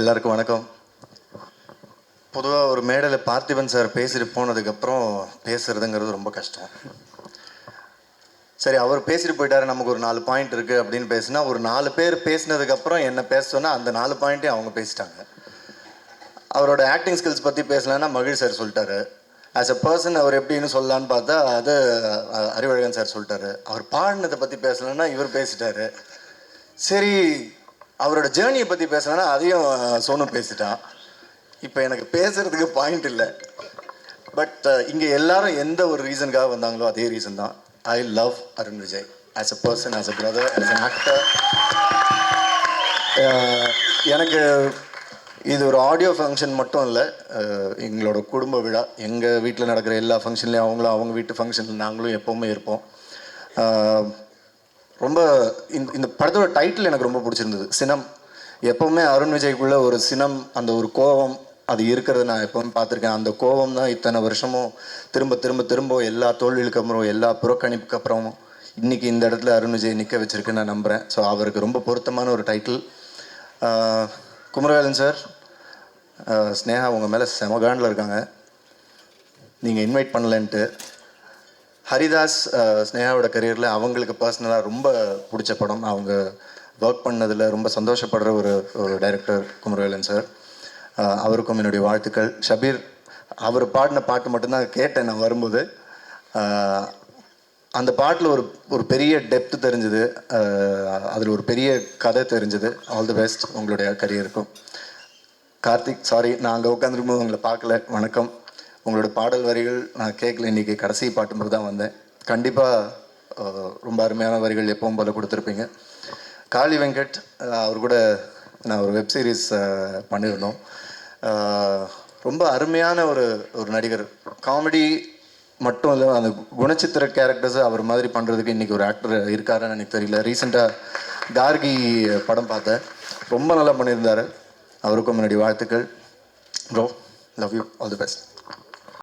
எல்லாருக்கும் வணக்கம். பொதுவாக ஒரு மேடையில் பார்த்திபன் சார் பேசிட்டு போனதுக்கப்புறம் பேசுறதுங்கிறது ரொம்ப கஷ்டம். சரி அவர் பேசிட்டு போயிட்டாரு நமக்கு ஒரு நாலு பாயிண்ட் இருக்குது அப்படின்னு பேசினா ஒரு நாலு பேர் பேசினதுக்கப்புறம் என்ன பேச சொன்னால் அந்த நாலு பாயிண்ட்டையும் அவங்க பேசிட்டாங்க. அவரோட ஆக்டிங் ஸ்கில்ஸ் பற்றி பேசலன்னா மகிழ் சார் சொல்லிட்டாரு. ஆஸ் அ பர்சன் அவர் எப்படின்னு சொல்லலான்னு பார்த்தா அது அறிவழகன் சார் சொல்லிட்டாரு. அவர் பாடினதை பற்றி பேசலன்னா இவர் பேசிட்டாரு. சரி அவரோட ஜேர்னியை பற்றி பேசலான்னா அதையும் சோனும் சோனு பேசிட்டான். இப்போ எனக்கு பேசுறதுக்கு பாயிண்ட் இல்லை. பட் இங்கே எல்லாரும் எந்த ஒரு ரீசனுக்காக வந்தாங்களோ அதே ரீசன் தான். I love Arun Vijay as a person as a brother as an actor எனக்கு இது ஒரு ஆடியோ ஃபங்க்ஷன் மட்டும் இல்லை. எங்களோட குடும்ப விழா எங்கள் வீட்டில் நடக்கிற எல்லா ஃபங்க்ஷன்லேயும் அவங்களும் அவங்க வீட்டு ஃபங்க்ஷனில் நாங்களும் எப்போவுமே இருப்போம். ரொம்ப இந்த இந்த படத்தோட டைட்டில் எனக்கு ரொம்ப பிடிச்சிருந்தது. சினம். எப்போவுமே அருண் விஜய்க்குள்ள ஒரு சினம் அந்த ஒரு கோபம் அது இருக்கிறத நான் எப்பவும் பார்த்துருக்கேன். அந்த கோபம் தான் இத்தனை வருஷமும் திரும்ப திரும்ப திரும்ப எல்லா தோல்விகளுக்கு அப்புறம் எல்லா புறக்கணிப்புக்கு அப்புறமும் இன்னைக்கு இந்த இடத்துல அருண் விஜய் நிற்க வச்சிருக்குன்னு நான் நம்புகிறேன் ஸோ அவருக்கு ரொம்ப பொருத்தமான ஒரு டைட்டில் குமரவேலன் சார் ஸ்னேகா உங்கள் மேலே செமகாண்டில் இருக்காங்க. நீங்கள் இன்வைட் பண்ணலன்ட்டு. ஹரிதாஸ் ஸ்னேகாவோட கரியரில் அவங்களுக்கு பர்சனலாக ரொம்ப பிடிச்ச படம். அவங்க ஒர்க் பண்ணதில் ரொம்ப சந்தோஷப்படுற ஒரு ஒரு டைரக்டர் குமரவேலன் சார் அவருக்கும் என்னுடைய வாழ்த்துக்கள். ஷபீர் அவர் பாடின பாட்டு மட்டும்தான் கேட்டேன் நான் வரும்போது. அந்த பாட்டில் ஒரு ஒரு பெரிய டெப்த் தெரிஞ்சுது. அதில் ஒரு பெரிய கதை தெரிஞ்சுது. ஆல் தி பெஸ்ட் உங்களுடைய கரியருக்கும் கார்த்திக் சாரி நான் அங்கே உட்காந்துருக்கும்போது உங்களை பார்க்கல. வணக்கம். உங்களோட பாடல் வரிகள் நான் கேட்கல இன்னைக்கு கடைசி பாட்டும்போது தான் வந்தேன். கண்டிப்பாக ரொம்ப அருமையான வரிகள் எப்பவும் போல கொடுத்துருப்பீங்க. காளி வெங்கட் அவர் கூட நான் ஒரு வெப் சீரிஸ் பண்ணியிருந்தோம். ரொம்ப அருமையான ஒரு ஒரு நடிகர். காமெடி மட்டும் இல்லை அந்த குணச்சித்திர கேரக்டர்ஸ் அவர் மாதிரி பண்ணுறதுக்கு இன்றைக்கி ஒரு ஆக்டர் இருக்காருன்னு எனக்கு தெரியல. ரீசெண்டாக கார்கி படம் பார்த்தேன். ரொம்ப நல்லா பண்ணியிருந்தார். அவருக்கும் முன்னாடி வாழ்த்துக்கள். Bro love you all the best